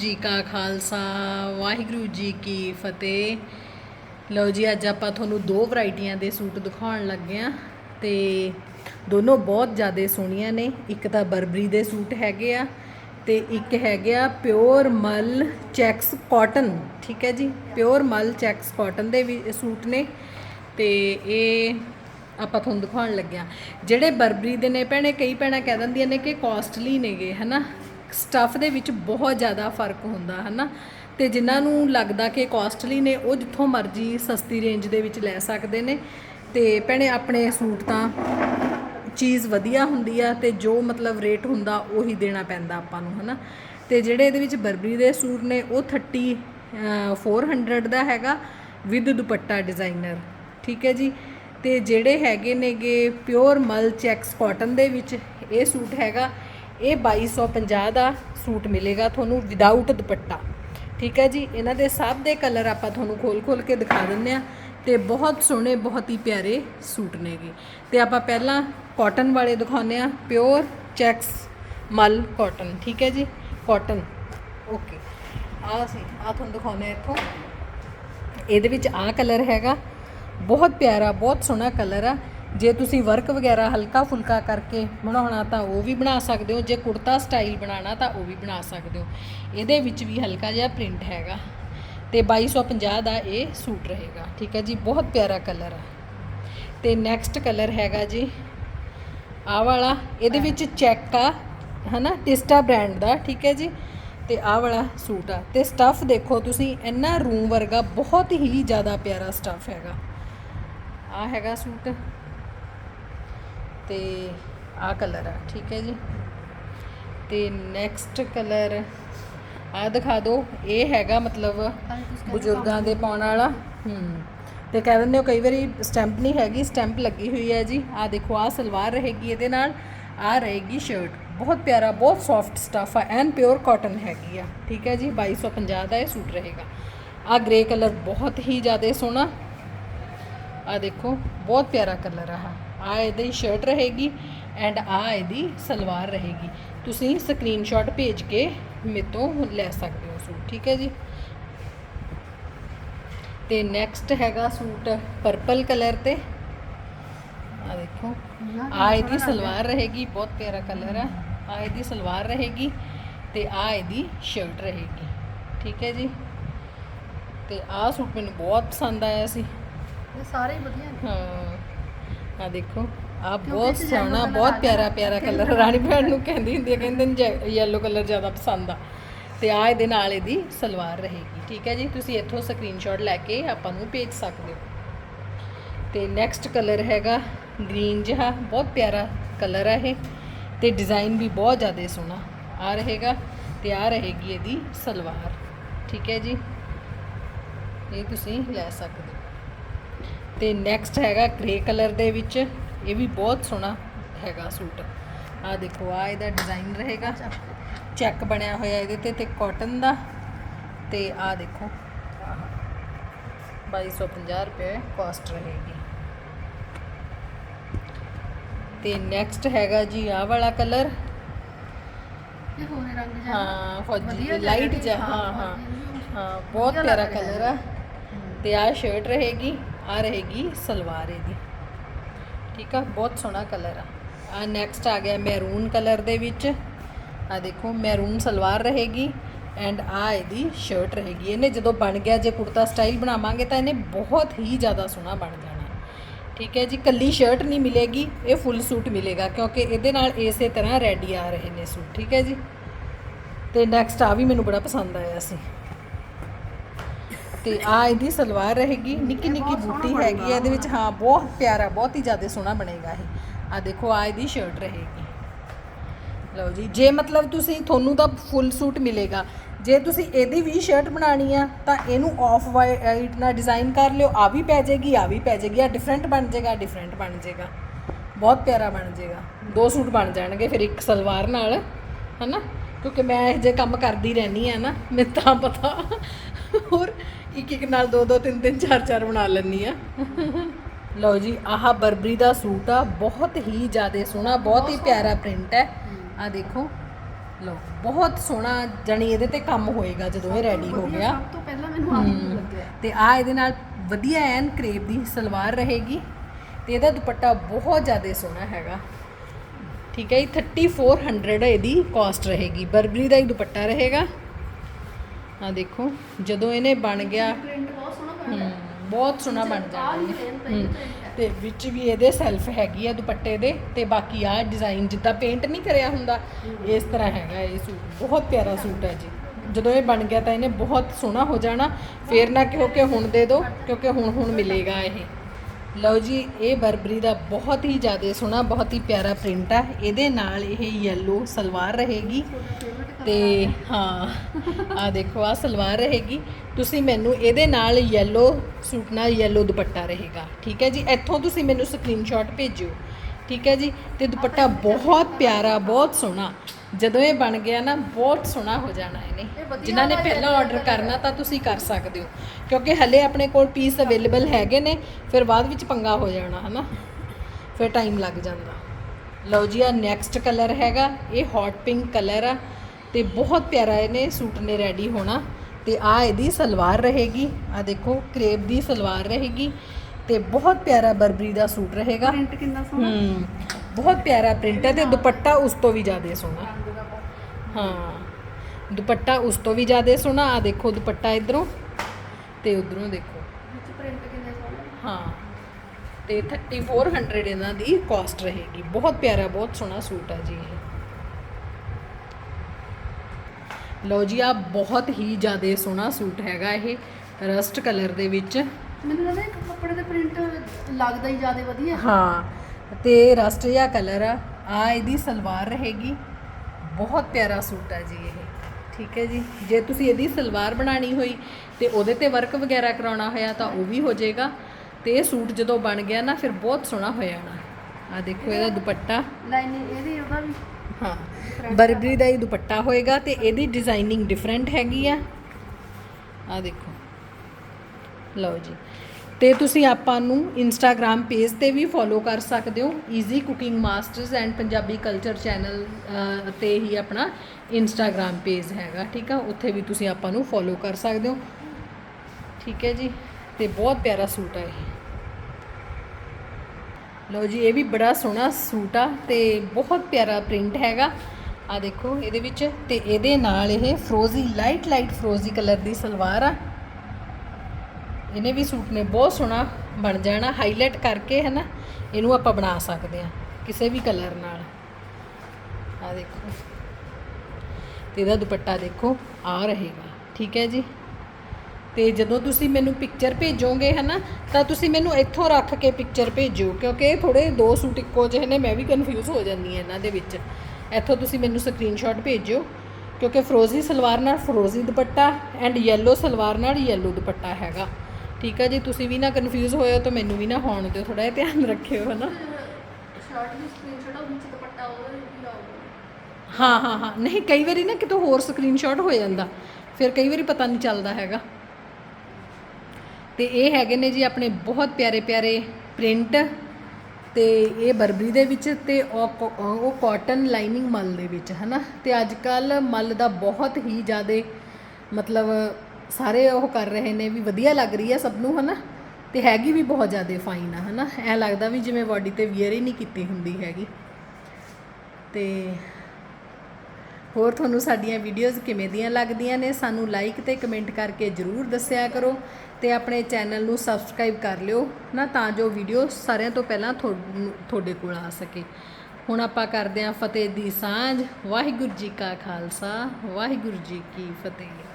ਜੀ ਕਾ ਖਾਲਸਾ, ਵਾਹਿਗੁਰੂ ਜੀ ਕੀ ਫਤਿਹ। ਲਓ ਜੀ, ਅੱਜ ਆਪਾਂ ਤੁਹਾਨੂੰ ਦੋ ਵੈਰਾਈਟੀਆਂ ਦੇ ਸੂਟ ਦਿਖਾਉਣ ਲੱਗੇ ਆ ਤੇ ਦੋਨੋਂ ਬਹੁਤ ਜ਼ਿਆਦਾ ਸੋਹਣੀਆਂ ਨੇ। ਇੱਕ ਤਾਂ ਬਰਬਰੀ ਦੇ ਸੂਟ ਹੈਗੇ ਆ ਤੇ ਇੱਕ ਹੈਗੇ ਆ ਪਿਓਰ ਮਲ ਚੈਕਸ ਕਾਟਨ, ਠੀਕ ਹੈ ਜੀ? ਪਿਓਰ ਮਲ ਚੈਕਸ ਕਾਟਨ ਦੇ ਵੀ ਸੂਟ ਨੇ ਤੇ ਇਹ ਆਪਾਂ ਤੁਹਾਨੂੰ ਦਿਖਾਉਣ ਲੱਗਿਆ ਜਿਹੜੇ ਬਰਬਰੀ ਦੇ ਨੇ ਭੈਣੇ, ਕਈ ਭੈਣਾਂ ਕਹਿ ਦਿੰਦੀਆਂ ਨੇ ਕਿ ਕਾਸਟਲੀ ਨੇਗੇ, ਹਨਾ? ਸਟੱਫ ਦੇ ਵਿੱਚ ਬਹੁਤ ਜ਼ਿਆਦਾ ਫ਼ਰਕ ਹੁੰਦਾ ਹੈ ਨਾ ਤੇ ਜਿਨ੍ਹਾਂ ਨੂੰ ਲੱਗਦਾ ਕਿ ਕਾਸਟਲੀ ਨੇ, ਉਹ ਜਿੱਥੋਂ ਮਰਜ਼ੀ ਸਸਤੀ ਰੇਂਜ ਦੇ ਵਿੱਚ ਲੈ ਸਕਦੇ ਨੇ। ਤੇ ਭੈਣੇ, ਆਪਣੇ ਸੂਟ ਤਾਂ ਚੀਜ਼ ਵਧੀਆ ਹੁੰਦੀ ਆ ਤੇ ਜੋ ਮਤਲਬ ਰੇਟ ਹੁੰਦਾ, ਉਹੀ ਦੇਣਾ ਪੈਂਦਾ ਆਪਾਂ ਨੂੰ, ਹਨਾ? ਤੇ ਜਿਹੜੇ ਇਹਦੇ ਵਿੱਚ ਬਰਬਰੀ ਦੇ ਸੂਟ ਨੇ, ਉਹ 30 ਅਹ 400 ਦਾ ਹੈਗਾ ਵਿਦ ਦੁਪੱਟਾ ਡਿਜ਼ਾਈਨਰ ਠੀਕ ਹੈ ਜੀ? ਤੇ ਜਿਹੜੇ ਹੈਗੇ ਨੇਗੇ ਪਿਓਰ ਮਲ ਚੈਕਸ ਕਾਟਨ ਦੇ ਵਿੱਚ, ਇਹ ਸੂਟ ਹੈਗਾ ਇਹ 2250 ਦਾ ਸੂਟ ਮਿਲੇਗਾ ਤੁਹਾਨੂੰ ਵਿਦਆਊਟ ਦੁਪੱਟਾ। ਠੀਕ ਹੈ ਜੀ? ਇਹਨਾਂ ਦੇ ਸਭ ਦੇ ਕਲਰ ਆਪਾਂ ਤੁਹਾਨੂੰ ਖੋਲ-ਖੋਲ ਕੇ ਦਿਖਾ ਦਿੰਨੇ ਆ ਤੇ ਬਹੁਤ ਸੋਹਣੇ, ਬਹੁਤ ਹੀ ਪਿਆਰੇ ਸੂਟ ਨੇਗੇ। ਤੇ ਆਪਾਂ ਪਹਿਲਾਂ ਕਾਟਨ ਵਾਲੇ ਦਿਖਾਉਂਦੇ ਆ ਪਿਓਰ ਚੈਕਸ ਮਲ ਕਾਟਨ ਠੀਕ ਹੈ ਜੀ? ਕਾਟਨ ਓਕੇ ਆ ਸੀ ਆ ਤੁਹਾਨੂੰ ਦਿਖਾਉਂਦੇ ਆ ਇੱਥੋਂ। ਇਹਦੇ ਵਿੱਚ ਆ ਕਲਰ ਹੈਗਾ। ਬਹੁਤ ਪਿਆਰਾ, ਬਹੁਤ ਸੋਹਣਾ ਕਲਰ ਆ। ਜੇ ਤੁਸੀਂ ਵਰਕ ਵਗੈਰਾ ਹਲਕਾ ਫੁਲਕਾ ਕਰਕੇ ਬਣਾਉਣਾ ਤਾਂ ਉਹ ਵੀ ਬਣਾ ਸਕਦੇ ਹੋ, ਜੇ ਕੁੜਤਾ ਸਟਾਈਲ ਬਣਾਉਣਾ ਤਾਂ ਉਹ ਵੀ ਬਣਾ ਸਕਦੇ ਹੋ। ਇਹਦੇ ਵਿੱਚ ਵੀ ਹਲਕਾ ਜਿਹਾ ਪ੍ਰਿੰਟ ਹੈਗਾ ਤੇ 2250 ਦਾ ਇਹ ਸੂਟ ਰਹੇਗਾ, ਠੀਕ ਹੈ ਜੀ, ਬਹੁਤ ਪਿਆਰਾ ਕਲਰ ਆ। ਤੇ ਨੈਕਸਟ ਕਲਰ ਹੈਗਾ ਜੀ, ਆਹ ਵਾਲਾ, ਇਹਦੇ ਵਿੱਚ ਚੈੱਕ ਆ, ਹਨਾ ਟਿਸਟਾ ਬ੍ਰਾਂਡ ਦਾ, ਠੀਕ ਹੈ ਜੀ, ਤੇ ਆਹ ਵਾਲਾ ਸੂਟ ਆ। ਤੇ ਸਟੱਫ ਦੇਖੋ ਤੁਸੀਂ, ਇੰਨਾ ਰੂਮ ਵਰਗਾ, ਬਹੁਤ ਹੀ ਜ਼ਿਆਦਾ ਪਿਆਰਾ ਸਟੱਫ ਹੈਗਾ। ਆ ਹੈਗਾ ਸੂਟ। ਤੇ ਆ ਕਲਰ ਆ ਠੀਕ ਹੈ ਜੀ। ਤੇ ਨੈਕਸਟ ਕਲਰ ਆ ਦਿਖਾ ਦਿਓ ਇਹ ਹੈਗਾ ਮਤਲਬ ਬਜ਼ੁਰਗਾਂ ਦੇ ਪਾਉਣ ਵਾਲਾ ਹੂੰ। ਤੇ ਕਹਿ ਦਿੰਦੇ ਹੋ ਕਈ ਵਾਰੀ ਸਟੈਂਪ ਨਹੀਂ ਹੈਗੀ ਸਟੈਂਪ ਲੱਗੀ ਹੋਈ ਹੈ ਜੀ। ਆ ਦੇਖੋ ਆ ਸਲਵਾਰ ਰਹੇਗੀ ਇਹਦੇ ਨਾਲ ਆ ਰਹੇਗੀ ਸ਼ਰਟ ਬਹੁਤ ਪਿਆਰਾ ਬਹੁਤ ਸੌਫਟ ਸਟਫ ਆ ਐਨ ਪਿਓਰ ਕਾਟਨ ਹੈਗੀ ਆ ਠੀਕ ਹੈ ਜੀ। 2250 ਦਾ ਇਹ ਸੂਟ ਰਹੇਗਾ। ਆ ਗ੍ਰੇ ਕਲਰ ਬਹੁਤ ਹੀ ਜ਼ਿਆਦਾ ਸੋਹਣਾ। ਆ ਦੇਖੋ ਬਹੁਤ ਪਿਆਰਾ ਕਲਰ ਆ ਆ ਇਹਦੀ ਸ਼ਰਟ ਰਹੇਗੀ ਐਂਡ ਆ ਇਹਦੀ ਸਲਵਾਰ ਰਹੇਗੀ। ਤੁਸੀਂ ਸਕਰੀਨਸ਼ਾਟ ਭੇਜ ਕੇ ਮੇਰੇ ਤੋਂ ਲੈ ਸਕਦੇ ਹੋ ਸੂਟ ਠੀਕ ਹੈ ਜੀ? ਤੇ ਨੈਕਸਟ ਹੈਗਾ ਸੂਟ ਪਰਪਲ ਕਲਰ ਤੇ। ਆ ਦੇਖੋ ਆ ਇਹਦੀ ਸਲਵਾਰ ਰਹੇਗੀ ਬਹੁਤ ਪਿਆਰਾ ਕਲਰ ਆ। ਆ ਇਹਦੀ ਸਲਵਾਰ ਰਹੇਗੀ ਤੇ ਆ ਇਹਦੀ ਸ਼ਰਟ ਰਹੇਗੀ ਠੀਕ ਹੈ ਜੀ? ਤੇ ਆ ਸੂਟ ਮੈਨੂੰ ਬਹੁਤ ਪਸੰਦ ਆਇਆ ਸੀ। ਇਹ ਸਾਰੇ ਹੀ ਵਧੀਆ ਨੇ। ਹਾਂ। ਆ ਦੇਖੋ ਆ ਬਹੁਤ ਸੋਹਣਾ ਬਹੁਤ ਪਿਆਰਾ। ਪਿਆਰਾ ਕਲਰ ਰਾਣੀ ਭੈਣ ਨੂੰ ਕਹਿੰਦੀ ਹੁੰਦੀ ਹੈ ਕਹਿੰਦੇ ਨੇ ਯੈਲੋ ਕਲਰ ਜ਼ਿਆਦਾ ਪਸੰਦ ਆ। ਤੇ ਆ ਇਹਦੇ ਨਾਲ ਇਹਦੀ ਸਲਵਾਰ ਰਹੇਗੀ ਠੀਕ ਹੈ ਜੀ? ਤੁਸੀਂ ਇੱਥੋਂ ਸਕਰੀਨਸ਼ਾਟ ਲੈ ਕੇ ਆਪਾਂ ਨੂੰ ਭੇਜ ਸਕਦੇ ਹੋ। ਤੇ ਨੈਕਸਟ ਕਲਰ ਹੈਗਾ ਗ੍ਰੀਨ ਜਿਹਾ ਬਹੁਤ ਪਿਆਰਾ ਕਲਰ ਆ ਇਹ। ਤੇ ਡਿਜ਼ਾਈਨ ਵੀ ਬਹੁਤ ਜ਼ਿਆਦਾ ਸੋਹਣਾ। ਆ ਰਹੇਗਾ ਤੇ ਆ ਰਹੇਗੀ ਇਹਦੀ ਸਲਵਾਰ ਠੀਕ ਹੈ ਜੀ? ਇਹ ਤੁਸੀਂ ਲੈ ਸਕਦੇ ਹੋ। ਤੇ ਨੈਕਸਟ ਹੈਗਾ ਗ੍ਰੇ ਕਲਰ ਦੇ ਵਿੱਚ। ਇਹ ਵੀ ਬਹੁਤ ਸੋਹਣਾ ਹੈਗਾ ਸੂਟ। ਆ ਦੇਖੋ ਆ ਇਹਦਾ ਡਿਜ਼ਾਈਨ ਰਹੇਗਾ। ਚੈੱਕ ਬਣਿਆ ਹੋਇਆ ਇਹਦੇ ਤੇ ਤੇ ਕਾਟਨ ਦਾ। ਤੇ ਆ ਦੇਖੋ 2250 ਰੁਪਏ ਕਾਸਟ ਰਹੇਗੀ। ਤੇ ਨੈਕਸਟ ਹੈਗਾ ਜੀ ਆਹ ਵਾਲਾ ਕਲਰ ਇਹ ਹੋਰੇ ਰੰਗ ਜਿਹਾ ਹਾਂ ਫੌਜੀ ਲਾਈਟ ਜਿਹਾ ਹਾਂ ਹਾਂ ਹਾਂ। ਬਹੁਤ ਪਿਆਰਾ ਕਲਰ ਆ। ਤੇ ਆ ਸ਼ਰਟ ਰਹੇਗੀ। ਆ ਰਹੇਗੀ ਸਲਵਾਰ ਇਹਦੀ। ਠੀਕ ਆ? ਬਹੁਤ ਸੋਹਣਾ ਕਲਰ ਆ। ਆ ਨੈਕਸਟ ਆ ਗਿਆ ਮੈਰੂਨ ਕਲਰ ਦੇ ਵਿੱਚ। ਆ ਦੇਖੋ ਮੈਰੂਨ ਸਲਵਾਰ ਰਹੇਗੀ ਐਂਡ ਆ ਇਹਦੀ ਸ਼ਰਟ ਰਹੇਗੀ। ਇਹਨੇ ਜਦੋਂ ਬਣ ਗਿਆ, ਜੇ ਕੁੜਤਾ ਸਟਾਈਲ ਬਣਾਵਾਂਗੇ ਤਾਂ ਇਹਨੇ ਬਹੁਤ ਹੀ ਜ਼ਿਆਦਾ ਸੋਹਣਾ ਬਣ ਜਾਣਾ। ਠੀਕ ਹੈ ਜੀ, ਕੱਲੀ ਸ਼ਰਟ ਨਹੀਂ ਮਿਲੇਗੀ, ਇਹ ਫੁੱਲ ਸੂਟ ਮਿਲੇਗਾ ਕਿਉਂਕਿ ਇਹਦੇ ਨਾਲ ਇਸੇ ਤਰ੍ਹਾਂ ਰੈਡੀ ਆ ਰਹੇ ਨੇ ਸੂਟ। ਠੀਕ ਹੈ ਜੀ? ਤੇ ਨੈਕਸਟ ਆ ਵੀ ਮੈਨੂੰ ਬੜਾ ਪਸੰਦ ਆਇਆ ਸੀ। ਤੇ ਆ ਇਹਦੀ ਸਲਵਾਰ ਰਹੇਗੀ ਨਿੱਕੀ ਨਿੱਕੀ ਬੂਟੀ ਹੈਗੀ ਹੈ ਇਹਦੇ ਵਿੱਚ ਹਾਂ ਬਹੁਤ ਪਿਆਰਾ ਬਹੁਤ ਹੀ ਜ਼ਿਆਦਾ ਸੋਹਣਾ ਬਣੇਗਾ ਇਹ। ਆ ਦੇਖੋ ਆ ਇਹਦੀ ਸ਼ਰਟ ਰਹੇਗੀ। ਲਓ ਜੀ ਜੇ ਮਤਲਬ ਤੁਸੀਂ ਤੁਹਾਨੂੰ ਤਾਂ ਫੁੱਲ ਸੂਟ ਮਿਲੇਗਾ। ਜੇ ਤੁਸੀਂ ਇਹਦੀ ਵੀ ਸ਼ਰਟ ਬਣਾਣੀ ਆ ਤਾਂ ਇਹਨੂੰ ਆਫ ਵਾਈਟ ਨਾਲ ਡਿਜ਼ਾਈਨ ਕਰ ਲਿਓ ਆ ਵੀ ਪੈ ਜਾਏਗੀ ਆ ਵੀ ਪੈ ਜਾਏਗੀ ਆ ਡਿਫਰੈਂਟ ਬਣ ਜਾਏਗਾ ਡਿਫਰੈਂਟ ਬਣ ਜਾਏਗਾ। ਬਹੁਤ ਪਿਆਰਾ ਬਣ ਜਾਏਗਾ। ਦੋ ਸੂਟ ਬਣ ਜਾਣਗੇ ਫਿਰ ਇੱਕ ਸਲਵਾਰ ਨਾਲ ਹਨਾ? ਕਿਉਂਕਿ ਮੈਂ ਇਹ ਜੇ ਕੰਮ ਕਰਦੀ ਰਹਿਣੀ ਆ ਨਾ ਮੈਨੂੰ ਤਾਂ ਪਤਾ। ਹੋਰ ਇੱਕ ਇੱਕ ਨਾਲ ਦੋ ਦੋ ਤਿੰਨ ਤਿੰਨ ਚਾਰ ਚਾਰ ਬਣਾ ਲੈਣੀ ਆ। ਲਓ ਜੀ ਆਹ ਬਰਬਰੀ ਦਾ ਸੂਟ ਆ ਬਹੁਤ ਹੀ ਜ਼ਿਆਦਾ ਸੋਹਣਾ ਬਹੁਤ ਹੀ ਪਿਆਰਾ ਪ੍ਰਿੰਟ ਹੈ। ਆ ਦੇਖੋ ਲਓ ਬਹੁਤ ਸੋਹਣਾ ਜਾਣੀ ਇਹਦੇ ਤੇ ਕੰਮ ਹੋਏਗਾ ਜਦੋਂ ਇਹ ਰੈਡੀ ਹੋ ਗਿਆ। ਸਭ ਤੋਂ ਪਹਿਲਾਂ ਮੈਨੂੰ ਆਹ ਲੱਗਿਆ। ਤੇ ਆ ਇਹਦੇ ਨਾਲ ਵਧੀਆ ਐਨ ਕਰੇਪ ਦੀ ਸਲਵਾਰ ਰਹੇਗੀ। ਤੇ ਇਹਦਾ ਦੁਪੱਟਾ ਬਹੁਤ ਜ਼ਿਆਦਾ ਸੋਹਣਾ ਹੈਗਾ। ਠੀਕ ਹੈ ਜੀ 3400 ਇਹਦੀ ਕਾਸਟ ਰਹੇਗੀ। ਬਰਬਰੀ ਦਾ ਹੀ ਦੁਪੱਟਾ ਰਹੇਗਾ। ਆ ਦੇਖੋ ਜਦੋਂ ਇਹਨੇ ਬਣ ਗਿਆ ਬਹੁਤ ਸੋਹਣਾ ਬਣ ਜਾਣਾ ਹੈ। ਤੇ ਵਿੱਚ ਵੀ ਇਹਦੇ ਸੈਲਫ ਹੈਗੀ ਆ ਦੁਪੱਟੇ ਦੇ ਤੇ ਬਾਕੀ ਆ ਡਿਜ਼ਾਈਨ ਜਿੱਦਾਂ ਪੇਂਟ ਨਹੀਂ ਕਰਿਆ ਹੁੰਦਾ ਇਸ ਤਰ੍ਹਾਂ ਹੈਗਾ ਇਹ ਸੂਟ। ਬਹੁਤ ਪਿਆਰਾ ਸੂਟ ਹੈ ਜੀ। ਜਦੋਂ ਇਹ ਬਣ ਗਿਆ ਤਾਂ ਇਹਨੇ ਬਹੁਤ ਸੋਹਣਾ ਹੋ ਜਾਣਾ। ਫੇਰ ਨਾ ਕਿਉਂ ਕਿ ਹੁਣ ਦੇ ਦਿਓ ਕਿਉਂਕਿ ਹੁਣ ਹੁਣ ਮਿਲੇਗਾ ਇਹ। ਲਓ ਜੀ, ਇਹ ਬਰਬਰੀ ਦਾ ਬਹੁਤ ਹੀ ਜ਼ਿਆਦਾ ਸੋਹਣਾ, ਬਹੁਤ ਹੀ ਪਿਆਰਾ ਪ੍ਰਿੰਟ ਆ। ਇਹਦੇ ਨਾਲ ਇਹ ਯੈਲੋ ਸਲਵਾਰ ਰਹੇਗੀ। ਤੇ ਹਾਂ ਆ ਦੇਖੋ ਆ ਸਲਵਾਰ ਰਹੇਗੀ। ਤੁਸੀਂ ਮੈਨੂੰ ਇਹਦੇ ਨਾਲ ਯੈਲੋ ਸੂਟ ਨਾਲ ਯੈਲੋ ਦੁਪੱਟਾ ਰਹੇਗਾ। ਠੀਕ ਹੈ ਜੀ? ਇੱਥੋਂ ਤੁਸੀਂ ਮੈਨੂੰ ਸਕਰੀਨਸ਼ਾਟ ਭੇਜਿਓ। ਠੀਕ ਹੈ ਜੀ? ਤੇ ਦੁਪੱਟਾ ਬਹੁਤ ਪਿਆਰਾ, ਬਹੁਤ ਸੋਹਣਾ। ਜਦੋਂ ਇਹ ਬਣ ਗਿਆ ਨਾ ਬਹੁਤ ਸੋਹਣਾ ਹੋ ਜਾਣਾ ਇਹ ਇਹਨੇ ਜਿਨ੍ਹਾਂ ਨੇ ਪਹਿਲਾਂ ਆਰਡਰ ਕਰਨਾ ਤਾਂ ਤੁਸੀਂ ਕਰ ਸਕਦੇ ਹੋ। ਕਿਉਂਕਿ ਹਲੇ ਆਪਣੇ ਕੋਲ ਪੀਸ ਅਵੇਲੇਬਲ ਹੈਗੇ ਨੇ ਫਿਰ ਬਾਅਦ ਵਿੱਚ ਪੰਗਾ ਹੋ ਜਾਣਾ ਹਨਾ? ਫਿਰ ਟਾਈਮ ਲੱਗ ਜਾਂਦਾ। ਲਓ ਜੀ ਆ ਨੈਕਸਟ ਕਲਰ ਹੈਗਾ। ਇਹ ਹੌਟ ਪਿੰਕ ਕਲਰ ਆ ਤੇ ਬਹੁਤ ਪਿਆਰਾ ਇਹਨੇ ਸੂਟ ਨੇ ਰੈਡੀ ਹੋਣਾ। ਤੇ ਆ ਇਹਦੀ ਸਲਵਾਰ ਰਹੇਗੀ। ਆ ਦੇਖੋ ਕਰੇਪ ਦੀ ਸਲਵਾਰ ਰਹੇਗੀ। ਤੇ ਬਹੁਤ ਪਿਆਰਾ ਬਰਬਰੀ ਦਾ ਸੂਟ ਰਹੇਗਾ। ਪ੍ਰਿੰਟ ਕਿੰਨਾ ਸੋਹਣਾ। ਹੂੰ। ਬਹੁਤ ਪਿਆਰਾ ਪ੍ਰਿੰਟ ਹੈ ਤੇ ਦੁਪੱਟਾ ਉਸ ਤੋਂ ਵੀ ਜ਼ਿਆਦਾ ਸੋਹਣਾ। ਹਾਂ ਦੁਪੱਟਾ ਉਸ ਤੋਂ ਵੀ ਜ਼ਿਆਦਾ ਸੋਹਣਾ ਆ ਦੇਖੋ ਦੁਪੱਟਾ ਇਧਰੋਂ ਤੇ ਉਧਰੋਂ ਦੇਖੋ। ਵਿੱਚ ਪ੍ਰਿੰਟ ਕਿੰਨੇ ਸੋਹਣੇ? ਹਾਂ ਤੇ 3400 ਇਹਨਾਂ ਦੀ ਕਾਸਟ ਰਹੇਗੀ। ਬਹੁਤ ਪਿਆਰਾ ਬਹੁਤ ਸੋਹਣਾ ਸੂਟ ਹੈ ਜੀ ਇਹ। ਲਓ ਜੀ ਆ ਬਹੁਤ ਹੀ ਜ਼ਿਆਦਾ ਸੋਹਣਾ ਸੂਟ ਹੈਗਾ ਇਹ ਰਸਟ ਕਲਰ ਦੇ ਵਿੱਚ। ਮੈਨੂੰ ਲੱਗਦਾ ਇੱਕ ਕੱਪੜੇ ਦੇ ਪ੍ਰਿੰਟ ਲੱਗਦਾ ਹੀ ਜ਼ਿਆਦਾ ਵਧੀਆ। ਹਾਂ ਤੇ ਰਸਟ ਜਿਹਾ ਕਲਰ ਆ। ਆ ਇਹਦੀ ਸਲਵਾਰ ਰਹੇਗੀ। ਬਹੁਤ ਪਿਆਰਾ ਸੂਟ ਹੈ ਜੀ ਇਹ। ਠੀਕ ਹੈ ਜੀ। ਜੇ ਤੁਸੀਂ ਇਹਦੀ ਸਲਵਾਰ ਬਣਾਣੀ ਹੋਈ ਤੇ ਉਹਦੇ ਤੇ ਵਰਕ ਵਗੈਰਾ ਕਰਾਉਣਾ ਹੋਇਆ ਤਾਂ ਉਹ ਵੀ ਹੋ ਜਾਏਗਾ। ਤੇ ਇਹ ਸੂਟ ਜਦੋਂ ਬਣ ਗਿਆ ਨਾ ਫਿਰ ਬਹੁਤ ਸੋਹਣਾ ਹੋ ਜਾਣਾ ਆ ਦੇਖੋ ਇਹਦਾ ਦੁਪੱਟਾ। ਲਾਈਨਿੰਗ ਇਹਦੀ ਉਹਦਾ ਵੀ ਹਾਂ। ਬਰਬਰੀ ਦਾ ਹੀ ਦੁਪੱਟਾ ਹੋਏਗਾ ਤੇ ਇਹਦੀ ਡਿਜ਼ਾਈਨਿੰਗ ਡਿਫਰੈਂਟ ਹੈਗੀ ਆ। ਆ ਦੇਖੋ। ਲਓ ਜੀ। ਤੇ ਤੁਸੀਂ ਆਪਾਂ ਨੂੰ ਇੰਸਟਾਗ੍ਰam ਪੇਜ ਤੇ ਵੀ ਫੋਲੋ ਕਰ ਸਕਦੇ ਹੋ easy cooking masters and Punjabi culture channel ਤੇ ਹੀ ਆਪਣਾ ਇੰਸਟਾਗ੍ਰam ਪੇਜ ਹੈਗਾ, ਠੀਕ ਆ? ਉੱਥੇ ਵੀ ਤੁਸੀਂ ਆਪਾਂ ਨੂੰ ਫੋਲੋ ਕਰ ਸਕਦੇ ਹੋ। ਠੀਕ ਹੈ ਜੀ, ਤੇ ਬਹੁਤ ਪਿਆਰਾ ਸੂਟ ਆ ਇਹ। ਲਓ ਜੀ, ਇਹ ਵੀ ਬੜਾ ਸੋਹਣਾ ਸੂਟ ਆ ਤੇ ਬਹੁਤ ਪਿਆਰਾ ਪ੍ਰਿੰਟ ਹੈਗਾ। ਆ ਦੇਖੋ, ਇਹਦੇ ਵਿੱਚ ਤੇ ਇਹਦੇ ਨਾਲ ਇਹ ਫਰੋਜ਼ੀ ਲਾਈਟ ਲਾਈਟ ਫਰੋਜ਼ੀ ਕਲਰ ਦੀ ਸਲਵਾਰ ਆ। ਇਹਨੇ ਵੀ ਸੂਟ ਨੇ, ਬਹੁਤ ਸੋਹਣਾ ਬਣ ਜਾਣਾ ਹਾਈਲਾਈਟ ਕਰਕੇ ਹੈ ਨਾ, ਇਹਨੂੰ ਆਪਾਂ ਬਣਾ ਸਕਦੇ ਆ ਕਿਸੇ ਵੀ ਕਲਰ ਨਾਲ। ਆ ਦੇਖੋ। ਤੇ ਇਹਦਾ ਦੁਪੱਟਾ ਦੇਖੋ ਆ ਰਹੇਗਾ, ਠੀਕ ਹੈ ਜੀ? ਤੇ ਜਦੋਂ ਤੁਸੀਂ ਮੈਨੂੰ ਪਿਕਚਰ ਭੇਜੋਗੇ ਹਨਾ ਤਾਂ ਤੁਸੀਂ ਮੈਨੂੰ ਇੱਥੋਂ ਰੱਖ ਕੇ ਪਿਕਚਰ ਭੇਜਿਓ, ਕਿਉਂਕਿ ਇਹ ਥੋੜੇ ਦੋ ਸੂਟ ਇੱਕੋ ਜਿਹੇ ਨੇ, ਮੈਂ ਵੀ ਕਨਫਿਊਜ਼ ਹੋ ਜਾਂਦੀ ਹਾਂ ਇਹਨਾਂ ਦੇ ਵਿੱਚ। ਇੱਥੋਂ ਤੁਸੀਂ ਮੈਨੂੰ ਸਕਰੀਨਸ਼ਾਟ ਭੇਜਿਓ, ਕਿਉਂਕਿ ਫਰੋਜ਼ੀ ਸਲਵਾਰ ਨਾਲ ਫਰੋਜ਼ੀ ਦੁਪੱਟਾ ਐਂਡ ਯੈਲੋ ਸਲਵਾਰ ਨਾਲ ਯੈਲੋ ਦੁਪੱਟਾ ਹੈਗਾ। ਠੀਕ ਹੈ ਜੀ ਤੁਸੀਂ ਵੀ ਨਾ ਕਨਫਿਊਜ਼ ਹੋਇਓ ਤਾਂ ਮੈਨੂੰ ਵੀ ਨਾ ਹੋਣ ਦਿਓ ਥੋੜਾ ਜਿਹਾ ਧਿਆਨ ਰੱਖਿਓ ਹਨਾ। ਸ਼ਰਟ ਦੀ ਸਕਰੀਨਸ਼ਾਟ ਉਹ ਵਿੱਚ ਦੁਪੱਟਾ ਉਹਦਾ ਵੀ ਲਾਉਂਗਾ ਹਾਂ ਹਾਂ ਹਾਂ ਨਹੀਂ ਕਈ ਵਾਰੀ ਨਾ ਕਿਤੋਂ ਹੋਰ ਸਕਰੀਨਸ਼ਾਟ ਹੋ ਜਾਂਦਾ ਫਿਰ ਕਈ ਵਾਰੀ ਪਤਾ ਨਹੀਂ ਚੱਲਦਾ ਹੈਗਾ। ਤੇ ਇਹ ਹੈਗੇ ਨੇ ਜੀ ਆਪਣੇ ਬਹੁਤ ਪਿਆਰੇ ਪਿਆਰੇ ਪ੍ਰਿੰਟ ਤੇ ਇਹ ਬਰਬਰੀ ਦੇ ਵਿੱਚ ਤੇ ਉਹ ਕਾਟਨ ਲਾਈਨਿੰਗ ਮਲ ਦੇ ਵਿੱਚ ਹਨਾ। ਤੇ ਅੱਜ ਕੱਲ ਮਲ ਦਾ ਬਹੁਤ ਹੀ ਜ਼ਿਆਦੇ ਮਤਲਬ ਸਾਰੇ ਉਹ ਕਰ ਰਹੇ ਨੇ ਵੀ ਵਧੀਆ ਲੱਗ ਰਹੀ ਹੈ ਸਭ ਨੂੰ, ਹਨਾ? ਤੇ ਹੈਗੀ ਵੀ ਬਹੁਤ ਜ਼ਿਆਦਾ ਫਾਈਨ ਆ, ਹਨਾ? ਐ ਲੱਗਦਾ ਵੀ ਜਿਵੇਂ ਬਾਡੀ ਤੇ ਵੀਅਰ ਹੀ ਨਹੀਂ ਕੀਤੀ ਹੁੰਦੀ ਹੈਗੀ। ਤੇ ਹੋਰ ਤੁਹਾਨੂੰ ਸਾਡੀਆਂ ਵੀਡੀਓਜ਼ ਕਿਵੇਂ ਦੀਆਂ ਲੱਗਦੀਆਂ ਨੇ, ਸਾਨੂੰ ਲਾਈਕ ਤੇ ਕਮੈਂਟ ਕਰਕੇ ਜਰੂਰ ਦੱਸਿਆ ਕਰੋ ਤੇ ਆਪਣੇ ਚੈਨਲ ਨੂੰ ਸਬਸਕ੍ਰਾਈਬ ਕਰ ਲਿਓ ਨਾ ਤਾਂ ਜੋ ਵੀਡੀਓ ਸਾਰਿਆਂ ਤੋਂ ਪਹਿਲਾਂ ਤੁਹਾਡੇ ਕੋਲ ਆ ਸਕੇ। ਹੁਣ ਆਪਾਂ ਕਰਦੇ ਹਾਂ ਫਤਿਹ ਦੀ ਸਾਂਝ। ਵਾਹਿਗੁਰੂ ਜੀ ਕਾ ਖਾਲਸਾ, ਵਾਹਿਗੁਰੂ ਜੀ ਕੀ ਫਤਿਹ।